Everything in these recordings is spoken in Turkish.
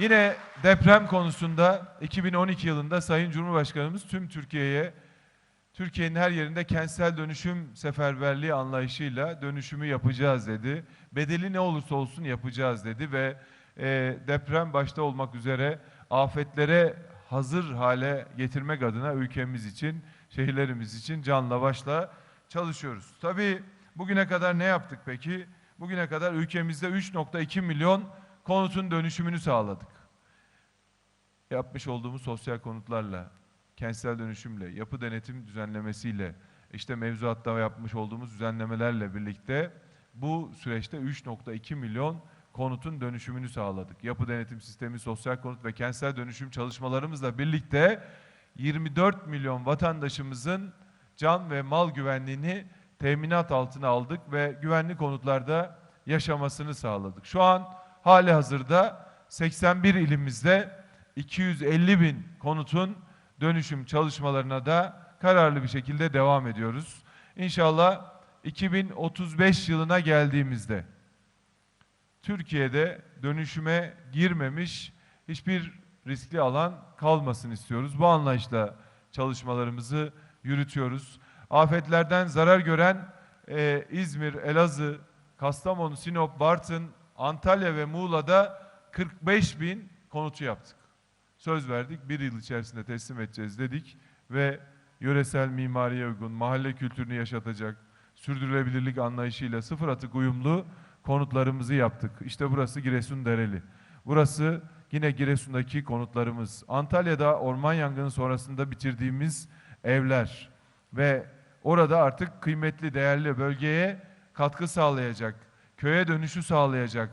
Yine deprem konusunda 2012 yılında Sayın Cumhurbaşkanımız tüm Türkiye'ye Türkiye'nin her yerinde kentsel dönüşüm seferberliği anlayışıyla dönüşümü yapacağız dedi. Bedeli ne olursa olsun yapacağız dedi ve e, deprem başta olmak üzere afetlere hazır hale getirmek adına ülkemiz için, şehirlerimiz için canla başla çalışıyoruz. Tabii bugüne kadar ne yaptık peki? Bugüne kadar ülkemizde 3.2 milyon konutun dönüşümünü sağladık. Yapmış olduğumuz sosyal konutlarla, kentsel dönüşümle, yapı denetim düzenlemesiyle, işte mevzuatta yapmış olduğumuz düzenlemelerle birlikte bu süreçte 3.2 milyon konutun dönüşümünü sağladık. Yapı denetim sistemi, sosyal konut ve kentsel dönüşüm çalışmalarımızla birlikte 24 milyon vatandaşımızın can ve mal güvenliğini teminat altına aldık ve güvenli konutlarda yaşamasını sağladık. Şu an hali hazırda 81 ilimizde 250 bin konutun dönüşüm çalışmalarına da kararlı bir şekilde devam ediyoruz. İnşallah 2035 yılına geldiğimizde Türkiye'de dönüşüme girmemiş hiçbir riskli alan kalmasın istiyoruz. Bu anlayışla çalışmalarımızı yürütüyoruz. Afetlerden zarar gören e, İzmir, Elazığ, Kastamonu, Sinop, Bartın, Antalya ve Muğla'da 45 bin konutu yaptık. Söz verdik, bir yıl içerisinde teslim edeceğiz dedik ve yöresel mimariye uygun, mahalle kültürünü yaşatacak, sürdürülebilirlik anlayışıyla sıfır atık uyumlu konutlarımızı yaptık. İşte burası Giresun Dereli. Burası yine Giresun'daki konutlarımız. Antalya'da orman yangını sonrasında bitirdiğimiz evler ve orada artık kıymetli, değerli bölgeye katkı sağlayacak, köye dönüşü sağlayacak,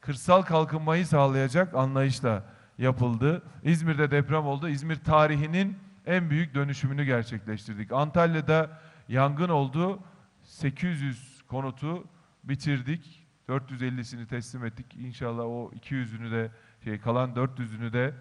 kırsal kalkınmayı sağlayacak anlayışla yapıldı. İzmir'de deprem oldu. İzmir tarihinin en büyük dönüşümünü gerçekleştirdik. Antalya'da yangın oldu. 800 konutu bitirdik. 450'sini teslim ettik. İnşallah o 200'ünü de şey kalan 400'ünü de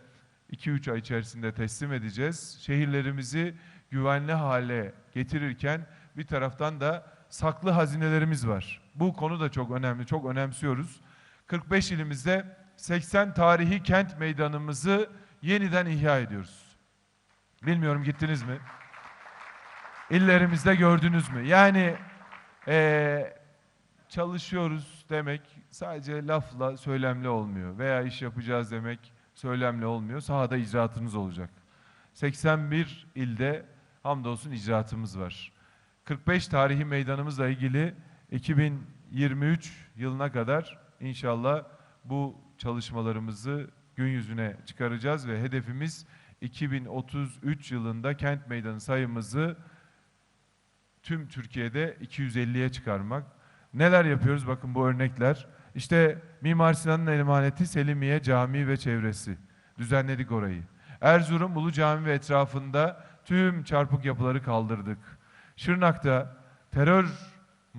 2-3 ay içerisinde teslim edeceğiz. Şehirlerimizi güvenli hale getirirken bir taraftan da saklı hazinelerimiz var. Bu konu da çok önemli, çok önemsiyoruz. 45 ilimizde 80 tarihi kent meydanımızı yeniden ihya ediyoruz. Bilmiyorum gittiniz mi? İllerimizde gördünüz mü? Yani eee, çalışıyoruz demek sadece lafla, söylemle olmuyor. Veya iş yapacağız demek söylemle olmuyor. Sahada icraatınız olacak. 81 ilde hamdolsun icraatımız var. 45 tarihi meydanımızla ilgili 2023 yılına kadar inşallah bu çalışmalarımızı gün yüzüne çıkaracağız ve hedefimiz 2033 yılında kent meydanı sayımızı tüm Türkiye'de 250'ye çıkarmak. Neler yapıyoruz bakın bu örnekler. İşte Mimar Sinan'ın emaneti Selimiye Camii ve çevresi. Düzenledik orayı. Erzurum Ulu Cami ve etrafında tüm çarpık yapıları kaldırdık. Şırnak'ta terör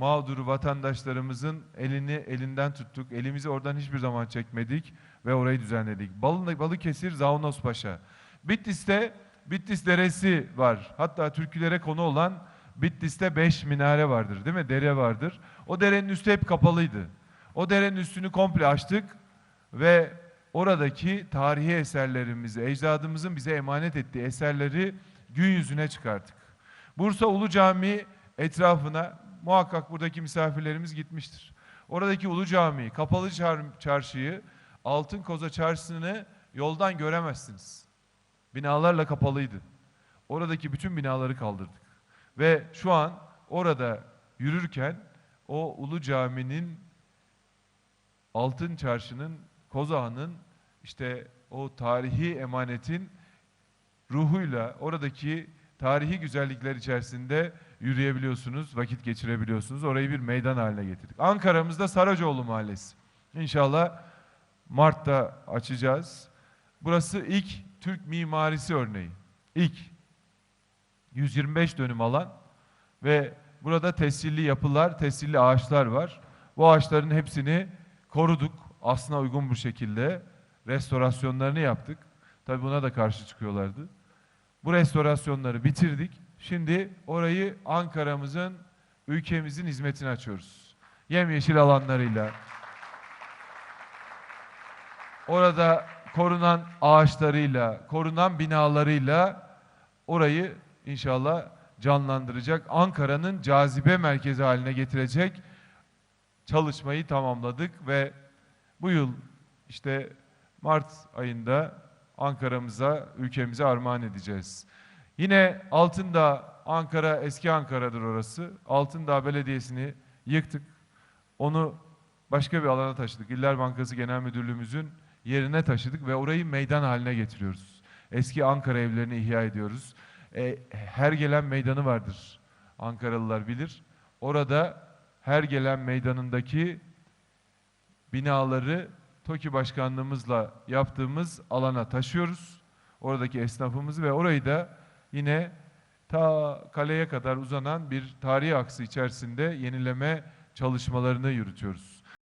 mağduru vatandaşlarımızın elini elinden tuttuk. Elimizi oradan hiçbir zaman çekmedik ve orayı düzenledik. Balı- Balıkesir Zaunos Paşa. Bitlis'te Bitlis Deresi var. Hatta türkülere konu olan Bitlis'te beş minare vardır değil mi? Dere vardır. O derenin üstü hep kapalıydı. O derenin üstünü komple açtık ve oradaki tarihi eserlerimizi, ecdadımızın bize emanet ettiği eserleri gün yüzüne çıkarttık. Bursa Ulu Camii etrafına muhakkak buradaki misafirlerimiz gitmiştir. Oradaki Ulu Camii, Kapalı Çar- Çarşı'yı, Altın Koza Çarşısı'nı yoldan göremezsiniz. Binalarla kapalıydı. Oradaki bütün binaları kaldırdık. Ve şu an orada yürürken o Ulu Cami'nin Altın Çarşı'nın, Kozağı'nın işte o tarihi emanetin ruhuyla oradaki tarihi güzellikler içerisinde yürüyebiliyorsunuz, vakit geçirebiliyorsunuz. Orayı bir meydan haline getirdik. Ankara'mızda Saracoğlu Mahallesi. İnşallah Mart'ta açacağız. Burası ilk Türk mimarisi örneği. İlk 125 dönüm alan ve burada tescilli yapılar, tescilli ağaçlar var. Bu ağaçların hepsini koruduk. Aslına uygun bir şekilde restorasyonlarını yaptık. Tabii buna da karşı çıkıyorlardı. Bu restorasyonları bitirdik. Şimdi orayı Ankara'mızın, ülkemizin hizmetine açıyoruz. Yemyeşil alanlarıyla. Orada korunan ağaçlarıyla, korunan binalarıyla orayı inşallah canlandıracak, Ankara'nın cazibe merkezi haline getirecek çalışmayı tamamladık ve bu yıl işte Mart ayında Ankara'mıza, ülkemize armağan edeceğiz. Yine Altındağ, Ankara, eski Ankara'dır orası. Altındağ Belediyesi'ni yıktık. Onu başka bir alana taşıdık. İller Bankası Genel Müdürlüğümüzün yerine taşıdık ve orayı meydan haline getiriyoruz. Eski Ankara evlerini ihya ediyoruz. E, her gelen meydanı vardır. Ankaralılar bilir. Orada her gelen meydanındaki binaları TOKİ başkanlığımızla yaptığımız alana taşıyoruz. Oradaki esnafımızı ve orayı da yine ta kaleye kadar uzanan bir tarihi aksı içerisinde yenileme çalışmalarını yürütüyoruz.